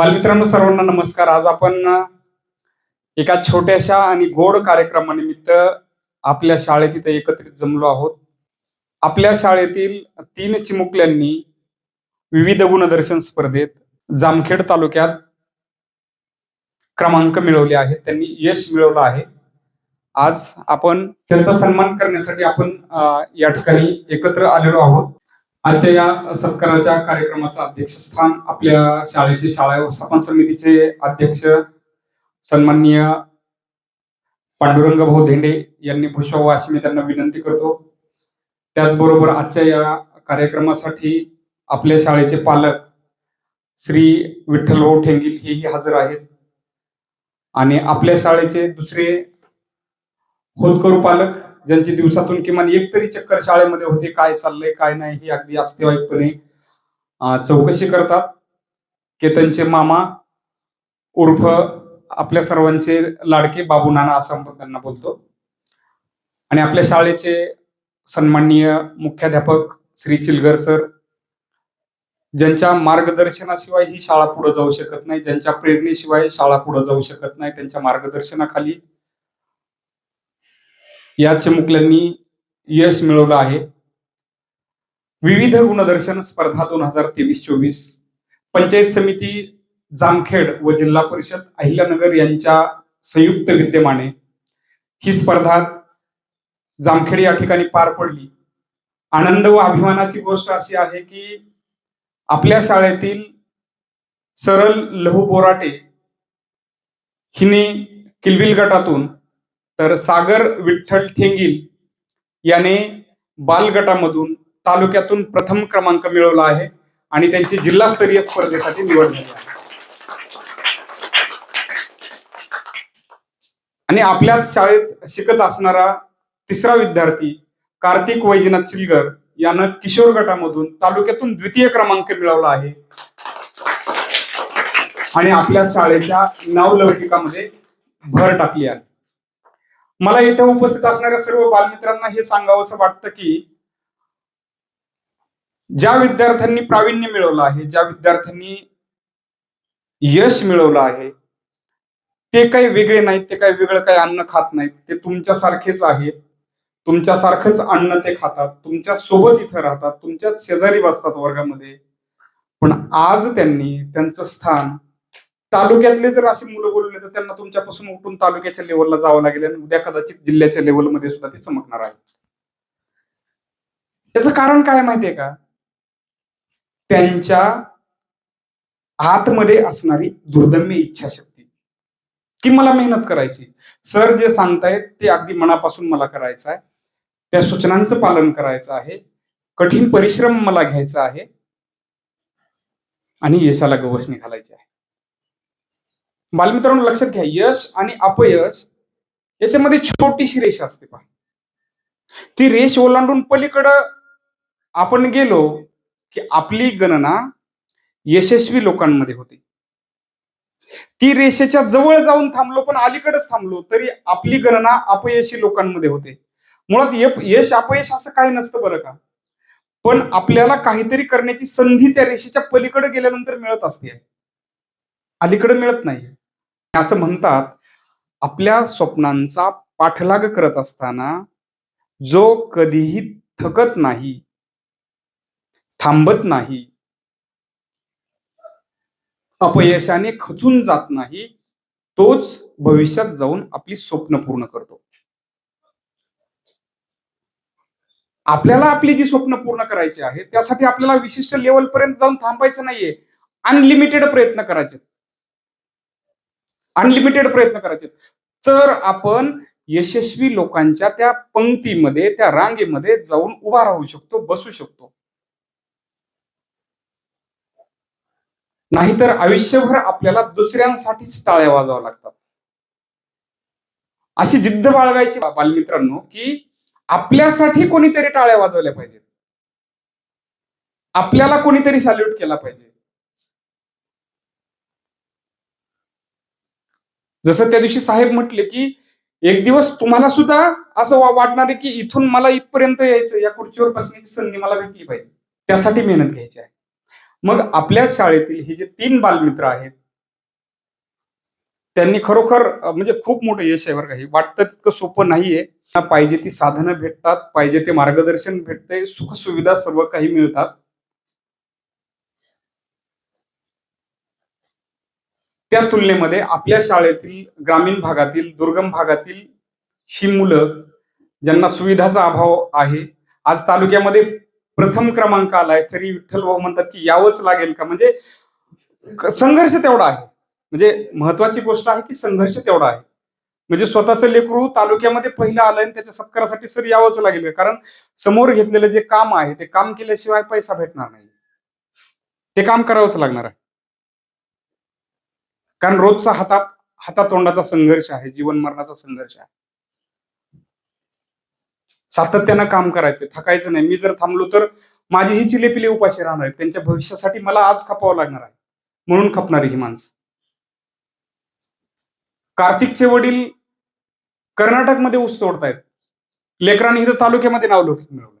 बालमित्रांनो सर्वांना नमस्कार. आज आपण एका छोट्याशा आणि गोड कार्यक्रमानिमित्त आपल्या शाळेत इथे एकत्रित जमलो आहोत. आपल्या शाळेतील तीन चिमुकल्यांनी विविध गुणदर्शन स्पर्धेत जामखेड तालुक्यात क्रमांक मिळवले आहेत. त्यांनी यश मिळवलं आहे. आज आपण त्यांचा सन्मान करण्यासाठी आपण या ठिकाणी एकत्र आलेलो आहोत. आजच्या या सत्काराच्या कार्यक्रमाचं अध्यक्षस्थान आपल्या शाळेचे शाळा व्यवस्थापन समितीचे अध्यक्ष सन्माननीय पांडुरंग भाऊ धेंडे यांनी भूषवावं अशी मी त्यांना विनंती करतो. त्याचबरोबर आजच्या या कार्यक्रमासाठी आपल्या शाळेचे पालक श्री विठ्ठलभाऊ ठेंगील हेही हजर आहेत. आणि आपल्या शाळेचे दुसरे होलकरू पालक ज्यांची दिवसातून किमान एक तरी चक्कर शाळेमध्ये होते काय चाललंय काय नाही हे अगदी अस्तेवाईकपणे चौकशी करतात. केतनचे मामा उर्फ आपल्या सर्वांचे लाडके बाबू नाना असं आपण त्यांना बोलतो. आणि आपल्या शाळेचे सन्माननीय मुख्याध्यापक श्री चिलगर सर ज्यांच्या मार्गदर्शनाशिवाय ही शाळा पुढे जाऊ शकत नाही ज्यांच्या प्रेरणेशिवाय शाळा पुढे जाऊ शकत नाही त्यांच्या मार्गदर्शनाखाली या चिमुकल्यांनी यश मिळवलं आहे. विविध गुणदर्शन स्पर्धा दोन हजार तेवीस चोवीस पंचायत समिती जामखेड व जिल्हा परिषद अहिल्यानगर यांच्या संयुक्त विद्यमाने ही स्पर्धा जामखेड या ठिकाणी पार पडली. आनंद व अभिमानाची गोष्ट अशी आहे की आपल्या शाळेतील सरल लहू बोराटे हिने किलबिल गटातून तर सागर विठ्ठल ठेंगील याने बालगटामधून तालुक्यातून प्रथम क्रमांक मिळवला आहे आणि त्यांची जिल्हास्तरीय स्पर्धेसाठी निवड झाली आहे. आणि आपल्याच शाळेत शिकत असणारा तिसरा विद्यार्थी कार्तिक वैजनाथ चिलगर यानं किशोर गटामधून तालुक्यातून द्वितीय क्रमांक मिळवला आहे. आणि आपल्या शाळेच्या नावलौकिकामध्ये भर टाकली आहे. मला इथे उपस्थित असणाऱ्या सर्व बालमित्रांना हे सांगावंसं वाटतं की ज्या विद्यार्थ्यांनी प्रावीण्य मिळवलं आहे ज्या विद्यार्थ्यांनी यश मिळवलं आहे ते काही वेगळे नाहीत ते काही वेगळं काही अन्न खात नाहीत ते तुमच्यासारखेच आहेत तुमच्यासारखंच अन्न ते खातात तुमच्यासोबत इथं राहतात तुमच्याच शेजारी बसतात वर्गामध्ये. पण आज त्यांनी त्यांचं स्थान तालुक्यातले जर अशी मुलं बोलले तर त्यांना तुमच्यापासून उठून तालुक्याच्या लेवलला जावं लागेल आणि उद्या कदाचित जिल्ह्याच्या लेवलमध्ये सुद्धा ते चमकणार आहे त्याचं कारण काय माहितीये का? त्यांच्या आतमध्ये असणारी दुर्दम्य इच्छाशक्ती. की मला मेहनत करायची. सर जे सांगतायत ते अगदी मनापासून मला करायचं आहे. त्या सूचनांचं पालन करायचं आहे. कठीण परिश्रम मला घ्यायचा आहे. आणि यशाला गवसणी घालायची आहे. बालमित्रांनो लक्षात घ्या यश आणि अपयश याच्यामध्ये छोटीशी रेष असते पहा. ती रेष ओलांडून पलीकडं आपण गेलो की आपली गणना यशस्वी लोकांमध्ये होते. ती रेषेच्या जवळ जाऊन थांबलो पण अलीकडेच थांबलो तरी आपली गणना अपयशी लोकांमध्ये होते. मुळात यश अपयश असं काही नसतं बरं का. पण आपल्याला काहीतरी करण्याची संधी त्या रेषेच्या पलीकडे गेल्यानंतर मिळत असते. अलीकडे मिळत नाही असं म्हणतात आपल्या स्वप्नांचा पाठलाग करत असताना जो कधीही थकत नाही थांबत नाही अपयशाने खचून जात नाही तोच भविष्यात जाऊन आपली स्वप्न पूर्ण करतो. आपल्याला आपली जी स्वप्न पूर्ण करायची आहे त्यासाठी आपल्याला विशिष्ट लेवल पर्यंत जाऊन थांबायचं नाहीये. अनलिमिटेड प्रयत्न करायचे अनलिमिटेड प्रयत्न करायचे. तर आपण यशस्वी लोकांच्या त्या पंक्तीमध्ये त्या रांगेमध्ये जाऊन उभा राहू शकतो बसू शकतो. नाहीतर आयुष्यभर आपल्याला दुसऱ्यांसाठीच टाळ्या वाजवाव्या लागतात. अशी जिद्द बाळगायची बालमित्रांनो की आपल्यासाठी कोणीतरी टाळ्या वाजवल्या पाहिजेत. आपल्याला कोणीतरी सॅल्यूट केला पाहिजे. जसं त्या दिवशी साहेब म्हटले की एक दिवस तुम्हाला सुद्धा असं वाटणार आहे की इथून मला इथपर्यंत यायचं या खुर्चीवर बसण्याची संधी मला भेटली पाहिजे. त्यासाठी मेहनत घ्यायची आहे. मग आपल्या शाळेतील हे जे तीन बालमित्र आहेत त्यांनी खरोखर म्हणजे खूप मोठं यश आहे बरं का. हे वाटतं तितकं सोपं नाहीये. पाहिजे ती साधनं भेटतात पाहिजे ते मार्गदर्शन भेटते सुखसुविधा सर्व काही मिळतात. त्या तुलनेमध्ये आपल्या शाळेतील ग्रामीण भागातील दुर्गम भागातील ही मुलं ज्यांना सुविधाचा अभाव आहे आज तालुक्यामध्ये प्रथम क्रमांक आलाय तरी विठ्ठल भाऊ म्हणतात की यावंच लागेल का? म्हणजे संघर्ष तेवढा आहे. म्हणजे महत्वाची गोष्ट आहे की संघर्ष तेवढा आहे. म्हणजे स्वतःचं लेकरू तालुक्यामध्ये पहिलं आलंय आणि त्याच्या सत्कारासाठी सर यावंच लागेल कारण समोर घेतलेलं जे काम आहे ते काम केल्याशिवाय पैसा भेटणार नाही. ते काम करावंच लागणार आहे. कारण रोजचा हाता हातातोंडाचा संघर्ष आहे जीवन मरणाचा संघर्ष आहे. सातत्यानं काम करायचं थकायचं नाही. मी जर थांबलो तर माझी ही चिलेपिले उपाशी राहणार त्यांच्या भविष्यासाठी मला आज खपावं लागणार आहे. म्हणून खपणारी ही माणसं. कार्तिकचे वडील कर्नाटकमध्ये ऊस तोडतायत. लेकरांनी इथं तालुक्यामध्ये नावलौकिक मिळवलं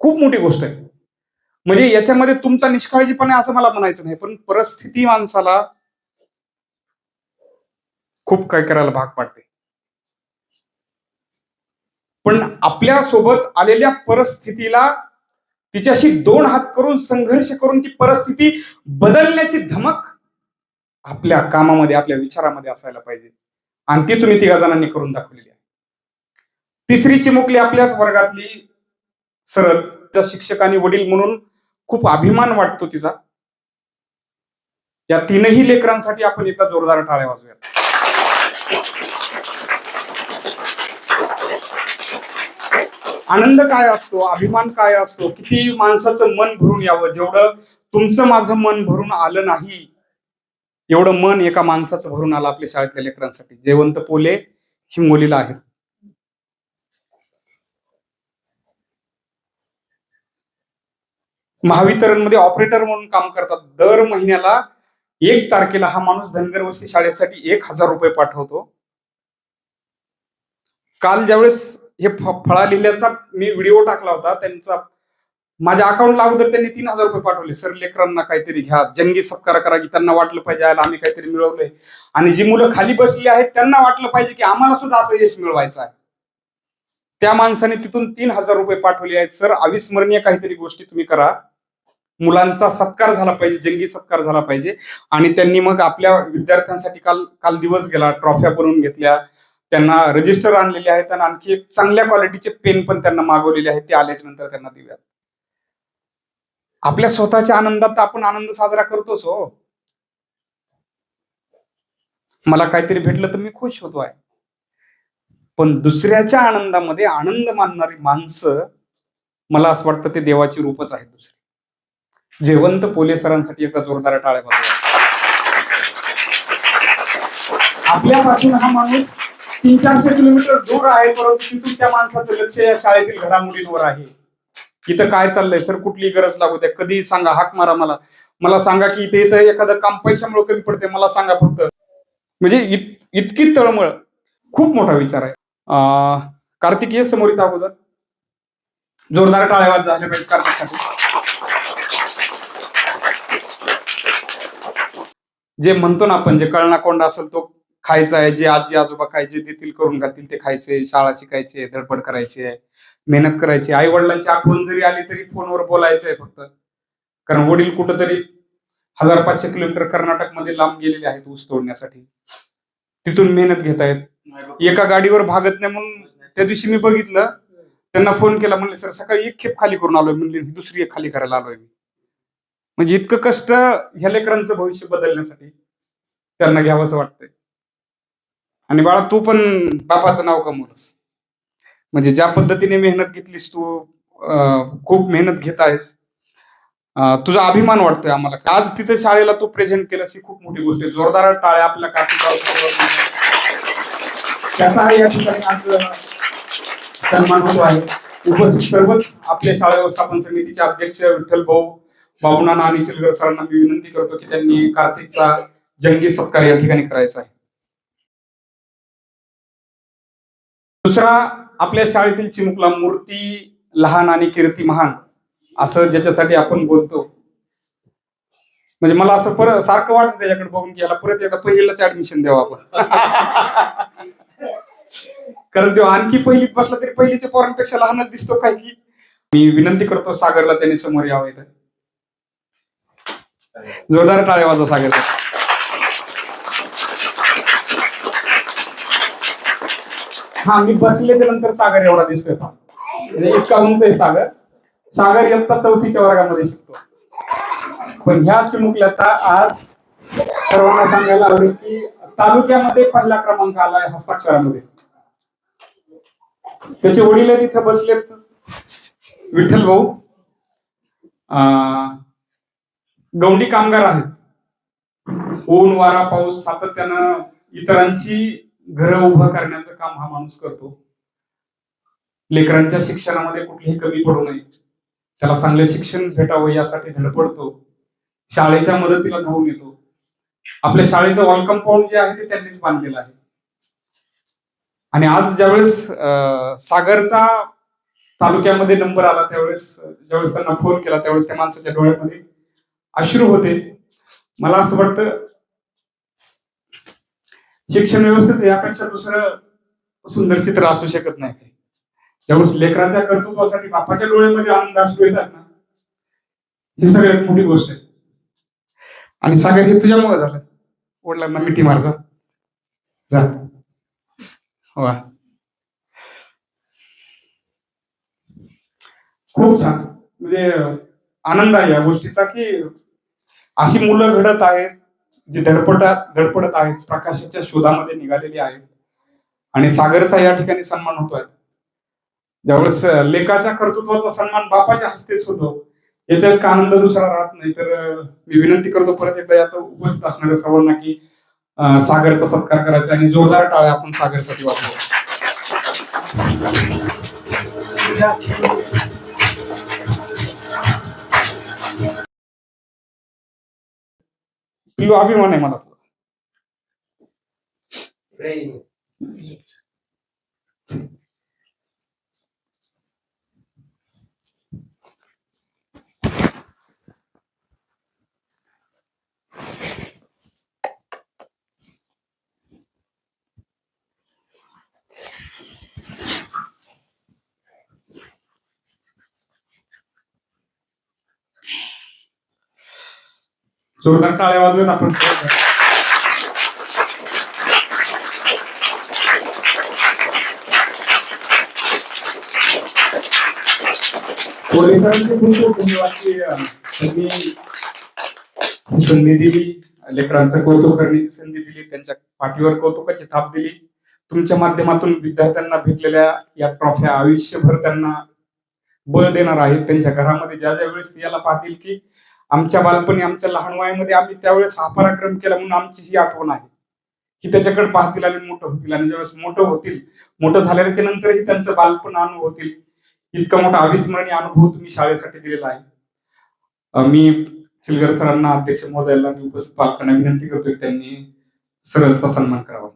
खूप मोठी गोष्ट आहे. म्हणजे याच्यामध्ये तुमचा निष्काळजीपणा असं मला म्हणायचं नाही पण परिस्थिती माणसाला खूप काय करायला भाग पाडते. पण आपल्यासोबत आलेल्या परिस्थितीला तिच्याशी दोन हात करून संघर्ष करून ती परिस्थिती बदलण्याची धमक आपल्या कामामध्ये आपल्या विचारामध्ये असायला पाहिजे. आणि ती तुम्ही तिघा जणांनी करून दाखवलेली आहे. तिसरी चिमुकली आपल्याच वर्गातली सरळ त्या शिक्षकांनी वडील म्हणून खूप अभिमान वाटतो तिचा. या तीनही लेकरांसाठी आपण एकदा जोरदार टाळ्या वाजूयात आनंद काय असतो अभिमान काय असतो किती माणसाचं मन भरून यावं जेवढं तुमचं माझं मन भरून आलं नाही एवढं मन एका माणसाचं भरून आलं आपल्या शाळेतल्या लेकरांसाठी. जयवंत पोले हिंगोलीला आहेत. महावितरणमध्ये ऑपरेटर म्हणून काम करतात. दर महिन्याला एक तारखेला हा माणूस धनगर वस्ती शाळेसाठी एक हजार रुपये पाठवतो. काल ज्यावेळेस हे फळा लिहिल्याचा मी व्हिडिओ टाकला होता त्यांचा माझ्या अकाउंटला अगोदर त्यांनी तीन हजार रुपये पाठवले. सर लेकरांना काहीतरी घ्या. जंगी सत्कार करा की त्यांना वाटलं पाहिजे यायला आम्ही काहीतरी मिळवलंय. आणि जी मुलं खाली बसली आहेत त्यांना वाटलं पाहिजे की आम्हाला सुद्धा असं यश मिळवायचं आहे. त्या माणसाने तिथून तीन हजार रुपये पाठवले आहेत. सर अविस्मरणीय काहीतरी गोष्टी तुम्ही करा. मुलांचा सत्कार झाला पाहिजे जंगी सत्कार झाला पाहिजे. आणि त्यांनी मग आपल्या विद्यार्थ्यांसाठी काल काल दिवस गेला ट्रॉफ्या बनवून घेतल्या. त्यांना रजिस्टर आणलेले आहेत आणि आणखी एक चांगल्या क्वालिटीचे पेन पण त्यांना मागवलेले आहेत ते आल्याच्यानंतर त्यांना देऊयात. आपल्या स्वतःच्या आनंदात आपण आनंद साजरा करतोच हो. मला काहीतरी भेटलं तर मी खुश होतो आहे. पण दुसऱ्याच्या आनंदामध्ये आनंद मानणारी माणसं मला असं वाटतं ते देवाची रूपच आहेत दुसरी. जेवंत पोले सरांसाठी एकदा जोरदार टाळ्या वाजवा. आपल्यापासून हा माणूस तीन चारशे किलोमीटर दूर आहे परंतु तिथून त्या माणसाचं लक्ष या शाळेतील घडामोडींवर आहे. इथं काय चाललंय? सर कुठली गरज लागू द्या. कधी सांगा हाक मारा मला. मला सांगा की इथे इथं एखादं काम पैशामुळे कमी पडते मला सांगा फक्त. म्हणजे इत, इतकी तळमळ. खूप मोठा विचार आहे. कार्तिक ये समोर इथं अगोदर. जोरदार टाळ्यावाज झाले पाहिजे कार्तिकसाठी. जे म्हणतो ना आपण जे कळणा कोंडा असेल तो खायचा आहे जे आजी आजोबा खायचे देतील करून घालतील ते खायचे शाळा शिकायचे धडपड करायची आहे मेहनत करायची. आई वडिलांची आठवण जरी आली तरी फोनवर बोलायचं आहे फक्त. कारण वडील कुठंतरी हजार पाचशे किलोमीटर कर्नाटकमध्ये लांब गेलेले आहेत ऊस तोडण्यासाठी. तिथून मेहनत घेत आहेत. एका गाडीवर भागत नाही म्हणून त्या दिवशी मी बघितलं त्यांना फोन केला म्हणले सर सकाळी एक खेप खाली करून आलोय. म्हणले दुसरी एक खाली करायला आलोय मी. म्हणजे इतकं कष्ट ह्या लेकरांचं भविष्य बदलण्यासाठी त्यांना घ्यावंसं वाटतंय. आणि बाळा तू पण बापाचं नाव कमवलंस. म्हणजे ज्या पद्धतीने मेहनत घेतलीस तू खूप मेहनत घेत आहेस. तुझा अभिमान वाटतोय आम्हाला. आज तिथे शाळेला तू प्रेझेंट केलं ही खूप मोठी गोष्ट आहे. जोरदार टाळ्या आपल्या कार्तिक त्याचा या ठिकाणी आज सन्मान होतो आहे. उपस्थित सर्वच आपल्या शाळा व्यवस्थापन समितीचे अध्यक्ष विठ्ठल भाऊ बाबुनाना आणि चिलगर सरांना मी विनंती करतो की त्यांनी कार्तिकचा जंगी सत्कार या ठिकाणी करायचा आहे. दुसरा आपल्या शाळेतील चिमुकला मूर्ती लहान आणि कीर्ती महान असं ज्याच्यासाठी आपण बोलतो. म्हणजे मला असं परत सारखं वाटतं त्याच्याकडे बघून की याला परत एकदा पहिलीलाच ऍडमिशन द्यावं आपण. कारण तो आणखी पहिलीत बसला तरी पहिलीच्या पोरांपेक्षा लहानच दिसतो काय की. मी विनंती करतो सागरला त्यांनी समोर यावं इथं. जोरदार टाळे वाजव सागर. हा मी बसल्याच्या नंतर सागर एवढा दिसतोय म्हणजे इतका उंच आहे सागर. सागर इयत्ता चौथीच्या वर्गामध्ये शिकतो. पण ह्या चिमुकल्याचा आज सर्वांना सांगायला आवडेल की तालुक्यामध्ये पहिला क्रमांक आलाय हस्ताक्षरामध्ये. त्याचे वडील तिथे बसलेत विठ्ठल भाऊ. गवंडी गौंडी कामगार आहेत. ऊन वारा पाऊस सातत्यानं इतरांची घरं उभं करण्याचं काम हा माणूस करतो. लेकरांच्या शिक्षणामध्ये कुठलीही कमी पडू नये. त्याला चांगले शिक्षण भेटावं यासाठी धडपडतो. शाळेच्या मदतीला धावून येतो. आपल्या शाळेचं वॉल कंपाऊंड जे आहे ते त्यांनीच बांधलेलं आहे. आणि आज ज्यावेळेस सागरचा तालुक्यामध्ये नंबर आला त्यावेळेस ज्यावेळेस त्यांना फोन केला त्यावेळेस त्या माणसाच्या डोळ्यामध्ये अश्रू होते. मला असं वाटतं शिक्षण व्यवस्थेचं यापेक्षा दुसरं सुंदर चित्र असू शकत नाही. ज्यावेळेस लेकराच्या कर्तृत्वासाठी बापाच्या डोळ्यामध्ये आनंद असू येतात ना ही सगळ्यात मोठी गोष्ट आहे. आणि सागर हे तुझ्यामुळे झालं. वडिलांना मिठी मार जा. जा. वा खूप छान. म्हणजे आनंद आहे या गोष्टीचा की अशी मुलं घडत आहेत जी धडपडत धडपडत आहेत प्रकाशाच्या शोधामध्ये निघालेली आहेत. आणि सागरचा या ठिकाणी सन्मान होतोय. ज्यावेळेस लेखाच्या कर्तृत्वाचा सन्मान बापाच्या हस्तेच होतो याचा एक आनंद दुसरा राहत नाही. तर मी विनंती करतो परत एकदा यात उपस्थित असणाऱ्या सर्वांना की सागरचा सत्कार करायचा आणि जोरदार टाळ्या आपण सागरसाठी वाचतो पिल्लू अभिमान आहे जोरदार टाळ्या वाजवेत आपण पोलिसांचे खूप खूप धन्यवाद की त्यांनी संधी दिली लेकरांचं कौतुक करण्याची संधी दिली त्यांच्या पाठीवर कौतुकाची थाप दिली. तुमच्या माध्यमातून विद्यार्थ्यांना भेटलेल्या या ट्रॉफ्या आयुष्यभर त्यांना बळ देणार आहेत. त्यांच्या घरामध्ये ज्या ज्या वेळेस याला पाहतील की आमच्या बालपणी आमच्या लहान वयामध्ये आम्ही त्यावेळेस हा पराक्रम केला म्हणून आमची ही आठवण आहे. की त्याच्याकडे पाहतील आणि मोठं होतील आणि ज्यावेळेस मोठं होतील मोठं झाल्याच्या नंतरही त्यांचं बालपण अनुभव होतील. इतका मोठा अविस्मरणीय अनुभव तुम्ही शाळेसाठी दिलेला आहे. मी चिलगर सरांना अध्यक्ष महोदयाला आणि उपस्थित पालकांना विनंती करतोय त्यांनी सरळचा सन्मान करावा.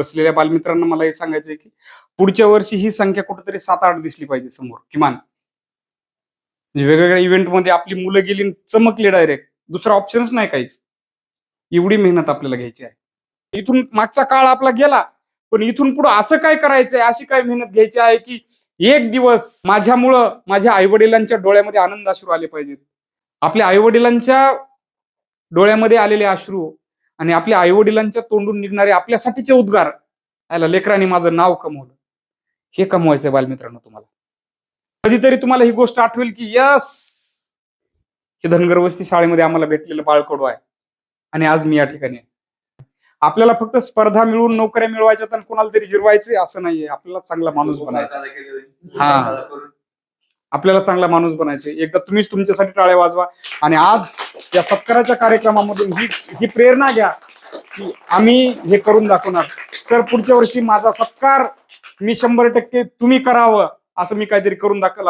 बसलेल्या बालमित्रांना मला हे सांगायचंय की पुढच्या वर्षी ही संख्या कुठेतरी सात आठ दिसली पाहिजे समोर किमान. म्हणजे वेगवेगळ्या इव्हेंटमध्ये आपली मुलं गेली आणि चमकली डायरेक्ट दुसरा ऑप्शनच नाही काहीच. एवढी मेहनत आपल्याला घ्यायची आहे. इथून मागचा काळ आपला गेला पण इथून पुढे असं काय करायचंय अशी काय मेहनत घ्यायची आहे की एक दिवस माझ्यामुळं माझ्या आई वडिलांच्या डोळ्यामध्ये आनंद अश्रू आले पाहिजेत. आपल्या आई वडिलांच्या डोळ्यामध्ये आलेले अश्रू आणि आपल्या आई वडिलांच्या तोंडून निघणारे आपल्यासाठीचे उद्गार. याला लेकरांनी माझं नाव कमवलं. हे कमवायचंय बालमित्रांनो तुम्हाला. कधीतरी तुम्हाला ही गोष्ट आठवेल की यस! हे धनगर वस्ती शाळेमध्ये आम्हाला भेटलेलं बाळकडू आहे. आणि आज मी या ठिकाणी आहे. आपल्याला फक्त स्पर्धा मिळवून नोकऱ्या मिळवायच्या आणि कोणाला तरी जिरवायचंय असं नाहीये. आपल्याला चांगला माणूस बनायचा हा. आपल्याला चांगला माणूस बनायचे एकदा तुम्हीच तुमच्यासाठी टाळ्या वाजवा आणि आज या सत्काराच्या कार्यक्रमामधून ही ही प्रेरणा घ्या की आम्ही हे करून दाखवणार. सर पुढच्या वर्षी माझा सत्कार मी शंभर टक्के तुम्ही करावं असं मी काहीतरी करून दाखवला.